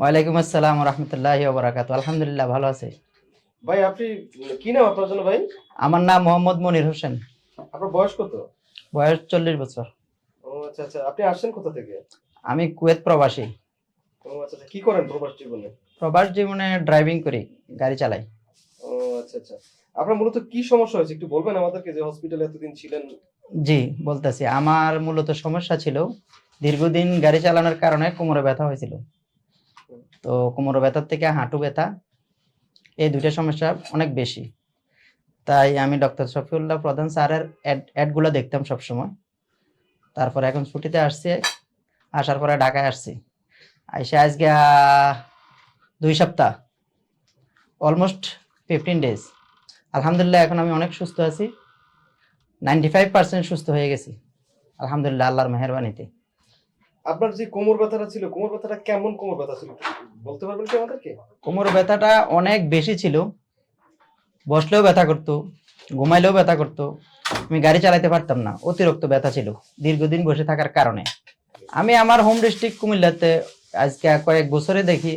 ওয়ালাইকুম আসসালাম রহমতুল্লাহ আলহামদুলিল্লাহ ভালো আছে। ভাই আপনি কি নাম আপনার জন্য ভাই? আমার নাম মোহাম্মদ মনির হোসেন। আপনার বয়স কত? বয়স চল্লিশ বছর। ও আচ্ছা আচ্ছা। আপনি আসছেন কোথা থেকে? আমি কুয়েত প্রবাসী। ও আচ্ছা আচ্ছা। কি করেন প্রবাস জীবনে? প্রবাস জীবনে ড্রাইভিং করি গাড়ি চালাই। ও আচ্ছা আচ্ছা। আপনার মূলত কি সমস্যা হয়েছে? একটু বলবেন আমাদেরকে যে হসপিটালে এতদিন ছিলেন। জি বলতেছি। আমার মূলত সমস্যা ছিল দীর্ঘদিন গাড়ি চালানোর কারণে কোমরে ব্যথা হয়েছিল। তো কোমরে ব্যথার থেকে হাঁটু ব্যথা, এই দুইটা সমস্যা অনেক বেশি। তাই আমি ডক্টর শফিউল্লাহ প্রধান স্যারের অ্যাড অ্যাডগুলো দেখতাম সবসময়। তারপরে এখন ছুটিতে আসছি, আসার পরে ঢাকায় আসছি। আইসে আজকে দুই সপ্তাহ অলমোস্ট ফিফটিন ডেজ আলহামদুলিল্লাহ, এখন আমি অনেক সুস্থ আছি। নাইনটি ফাইভ পার্সেন্ট সুস্থ হয়ে গেছি। আলহামদুলিল্লাহ, আল্লাহর মেহরবানিতে। আপনার যে কোমর ব্যথাটা ছিল কোমর ব্যথাটা কেমন কোমর ব্যথা ছিল? বলতে পারবেন কি আমাদেরকে? কোমর ব্যথাটা অনেক বেশি ছিল। বসলেও ব্যথা করতো ঘুমাইলেও ব্যথা করতো। আমি গাড়ি চালাতে পারতাম না অতিরিক্ত ব্যথা ছিল দীর্ঘদিন বসে থাকার কারণে। আমি আমার হোম ডিস্ট্রিক্ট কুমিল্লাতে আজকে কয়েক বছরে দেখি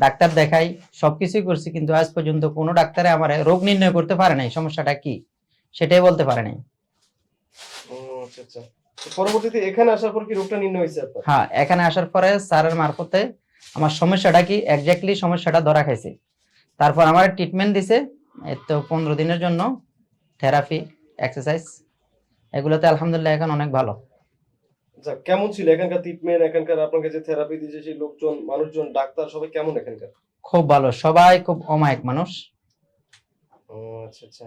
ডাক্তার দেখাই সবকিছুই করছি কিন্তু আজ পর্যন্ত কোনো ডাক্তারে আমার রোগ নির্ণয় করতে পারে নাই। সমস্যাটা কি? সেটাই বলতে পারে নাই। ও আচ্ছা আচ্ছা। পরবর্তীতে এখানে আসার পর কি রোগটা নির্ণয় হয়েছে আপনার? হ্যাঁ এখানে আসার পরে স্যারের মারফতে আমার সমস্যাটা কি? একজাক্টলি সমস্যাটা ধরা খাইছে। তারপর আমার ট্রিটমেন্ট দিছে তো পনেরো দিনের জন্য থেরাপি এক্সারসাইজ এগুলোতে আলহামদুলিল্লাহ এখন অনেক ভালো। কেমন ছিল এখানকার ট্রিটমেন্ট এখানকার আপনাকে যে থেরাপি দিয়েছে সেই লোকজন মানুষজন ডাক্তার সবাই কেমন এখানকার? খুব ভালো সবাই খুব অমায়িক মানুষ। ও আচ্ছা আচ্ছা।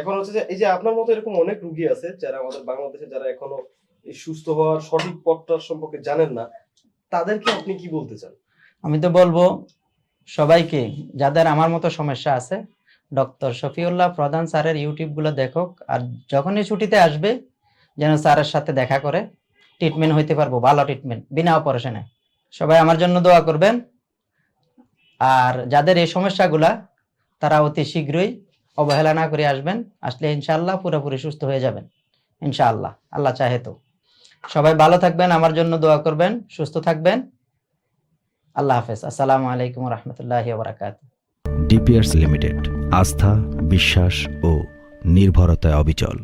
এখন হচ্ছে যে এই যে আপনার মতো এরকম অনেক রুগী আছে যারা আমাদের বাংলাদেশে যারা এখনও এই সুস্থ হওয়ার সঠিক পথটার সম্পর্কে জানেন না, তাদেরকে আপনি কি বলতে চান? আমি তো বলব, সবাইকে, যাদের আমার মতো সমস্যা আছে, ডক্টর শফিউল্লাহ প্রধান স্যারের ইউটিউবগুলো দেখুক, আর যখনই ছুটিতে আসবে, যেন স্যারের সাথে দেখা করে ট্রিটমেন্ট হইতে পারব, ভালো ট্রিটমেন্ট বিনা অপারেশনে সবাই আমার জন্য দোয়া করবেন। আর যাদের এই সমস্যাগুলা, তারা অতি শীঘ্রই অবহেলা না করে আসবেন, আসলে ইনশাআল্লাহ পুরোপুরি সুস্থ হয়ে যাবেন, ইনশাআল্লাহ। আল্লাহ চাহে তো। সবাই ভালো থাকবেন, আমার জন্য দোয়া করবেন, সুস্থ থাকবেন। আল্লাহ হাফেজ। আসসালামু আলাইকুম রহমতুল্লাহ বারাকাত ডিপিআরস লিমিটেড, আস্থা, বিশ্বাস ও নির্ভরতায় অবিচল।